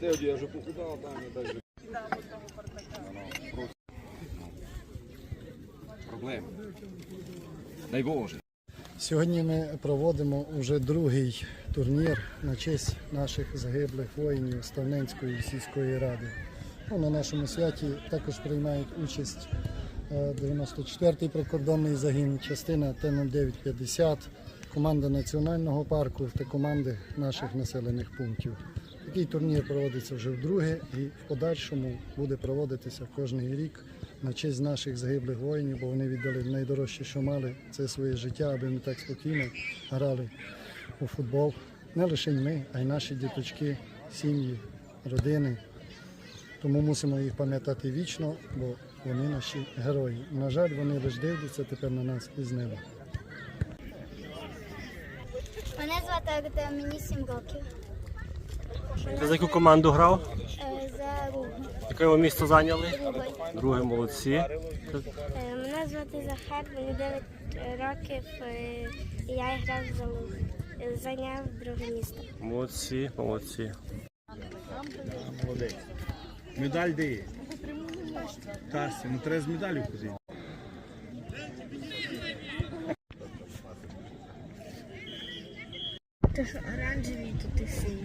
Ти я вже похудав, там не так. Дай Боже. Сьогодні ми проводимо вже другий турнір на честь наших загиблих воїнів Ставненської сільської ради. Ну, на нашому святі також приймають участь е, 94-й прикордонний загін, частина Т-0950, команда національного парку та команди наших населених пунктів. Такий турнір проводиться вже вдруге і в подальшому буде проводитися кожний рік на честь наших загиблих воїнів, бо вони віддали найдорожче, що мали, це своє життя, аби ми так спокійно грали у футбол. Не лише ми, а й наші діточки, сім'ї, родини. Тому мусимо їх пам'ятати вічно, бо вони наші герої. На жаль, вони лише дивляться тепер на нас із неба. Мене звати Агата, мені 7 років. Ти за яку команду грав? За Ругу. Яке ви місце зайняли? Другий. Друге молодці. Е, Мене звати Захар, мені 9 років. е, і Я грав за Луг. Зайняв друге місце. Молодці, молодці. Молодець. Медаль де є? Тася, ну треба з медалю ходити. Ж оранжевий, то ти синій.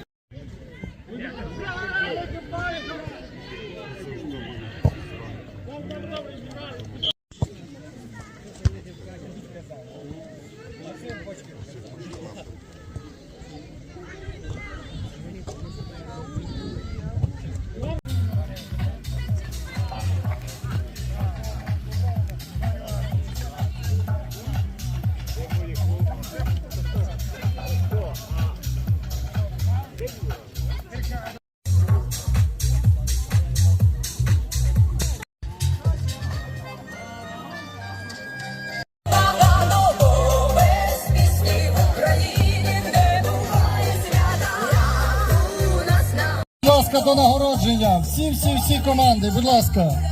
ласка, до нагородження. Всі, всі, всі команди, будь ласка.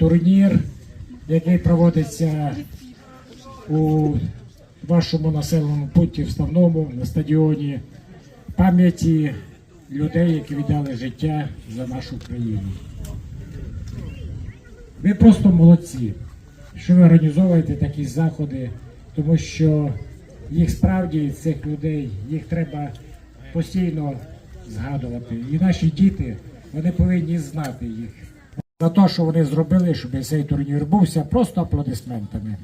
Турнір, який проводиться у вашому населеному пункті вставному на стадіоні пам'яті людей, які віддали життя за нашу країну. Ви просто молодці, що ви організовуєте такі заходи, тому що їх справді цих людей їх треба постійно згадувати. І наші діти вони повинні знати їх за те, що вони зробили, щоб цей турнір бувся просто аплодисментами.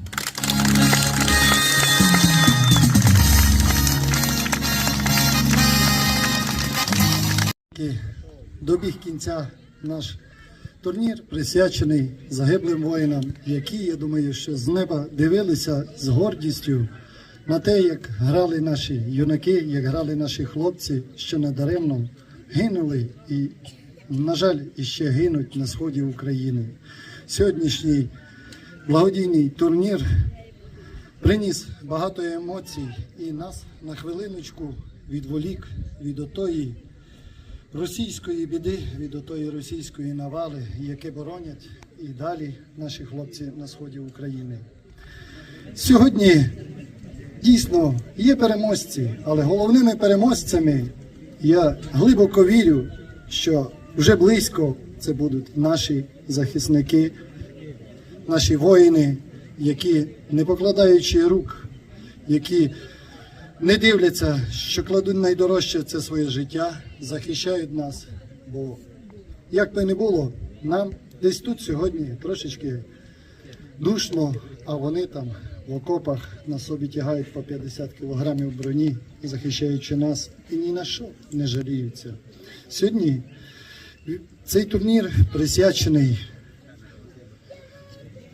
Добіг кінця наш Турнір присвячений загиблим воїнам, які, я думаю, що з неба дивилися з гордістю на те, як грали наші юнаки, як грали наші хлопці, що надаремно гинули і, на жаль, іще гинуть на сході України. Сьогоднішній благодійний турнір приніс багато емоцій і нас на хвилиночку відволік від отої російської біди, від отої російської навали, яке боронять і далі наші хлопці на сході України. Сьогодні дійсно є переможці, але головними переможцями я глибоко вірю, що вже близько це будуть наші захисники, наші воїни, які, не покладаючи рук, які не дивляться, що кладуть найдорожче це своє життя, захищають нас. Бо як би не було, нам десь тут сьогодні трошечки душно, а вони там в окопах на собі тягають по 50 кілограмів броні, захищаючи нас, і ні на що не жаліються. Сьогодні цей турнір присвячений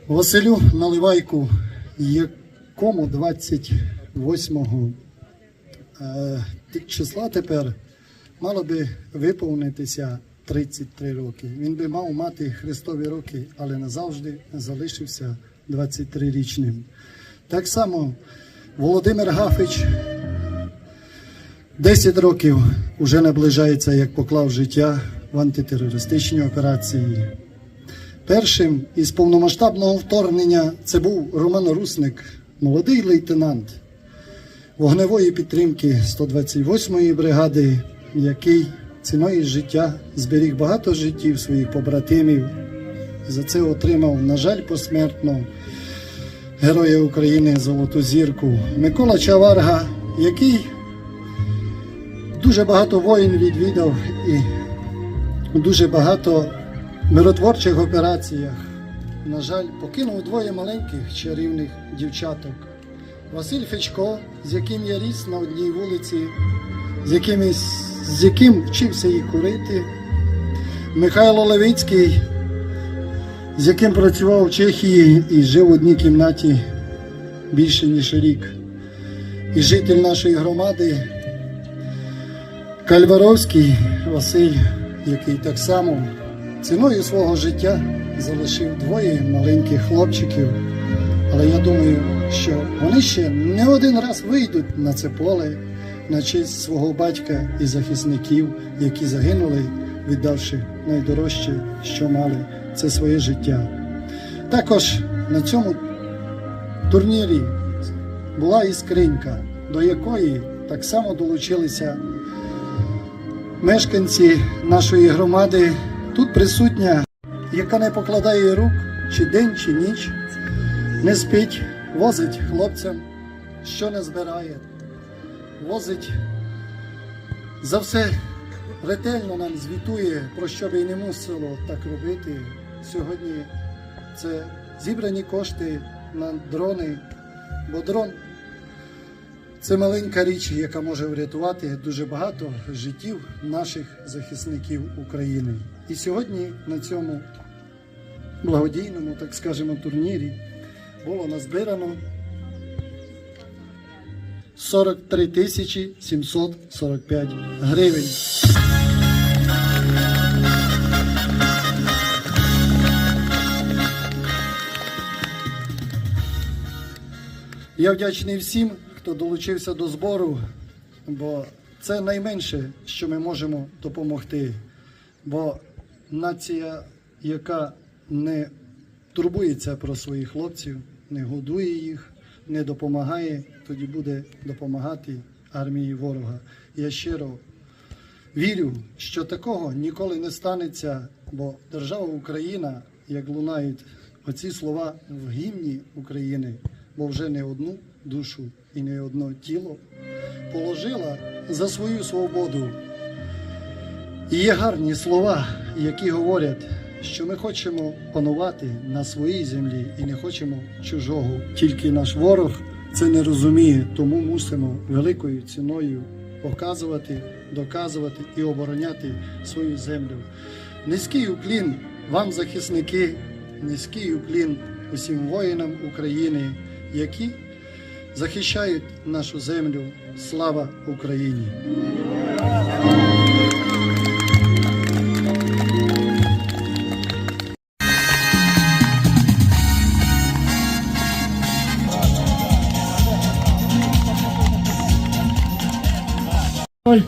Василю Наливайку, якому 28 е, числа тепер мало би виповнитися 33 роки. Він би мав мати Христові роки, але назавжди залишився 23-річним. Так само Володимир Гафич 10 років уже наближається, як поклав життя в антитерористичній операції. Першим із повномасштабного вторгнення це був Роман Русник, молодий лейтенант вогневої підтримки 128-ї бригади, який ціною життя зберіг багато життів своїх побратимів. За це отримав, на жаль, посмертно Героя України Золоту зірку Микола Чаварга, який дуже багато воїн відвідав і дуже багато миротворчих операціях. На жаль, покинув двоє маленьких чарівних дівчаток. Василь Фечко, з яким я ріс на одній вулиці, з, яким, з яким вчився і курити. Михайло Левицький, з яким працював в Чехії і жив в одній кімнаті більше ніж рік. І житель нашої громади Кальваровський Василь, який так само ціною свого життя залишив двоє маленьких хлопчиків. Але я думаю, що вони ще не один раз вийдуть на це поле на честь свого батька і захисників, які загинули, віддавши найдорожче, що мали, це своє життя. Також на цьому турнірі була і скринька, до якої так само долучилися мешканці нашої громади. Тут присутня, яка не покладає рук чи день, чи ніч, не спить, возить хлопцям, що не збирає, возить за все ретельно нам звітує, про що би і не мусило так робити. Сьогодні це зібрані кошти на дрони, бо дрон це маленька річ, яка може врятувати дуже багато життів наших захисників України. І сьогодні на цьому благодійному, так скажемо, турнірі було назбирано 43 тисячі 745 гривень. Я вдячний всім, хто долучився до збору, бо це найменше, що ми можемо допомогти. Бо нація, яка не турбується про своїх хлопців, не годує їх, не допомагає, тоді буде допомагати армії ворога. Я щиро вірю, що такого ніколи не станеться, бо держава Україна, як лунають оці слова в гімні України, бо вже не одну душу і не одно тіло положила за свою свободу. І є гарні слова, які говорять, що ми хочемо панувати на своїй землі і не хочемо чужого. Тільки наш ворог це не розуміє, тому мусимо великою ціною показувати, доказувати і обороняти свою землю. Низький уклін вам, захисники, низький уклін усім воїнам України, які захищають нашу землю. Слава Україні! Ноль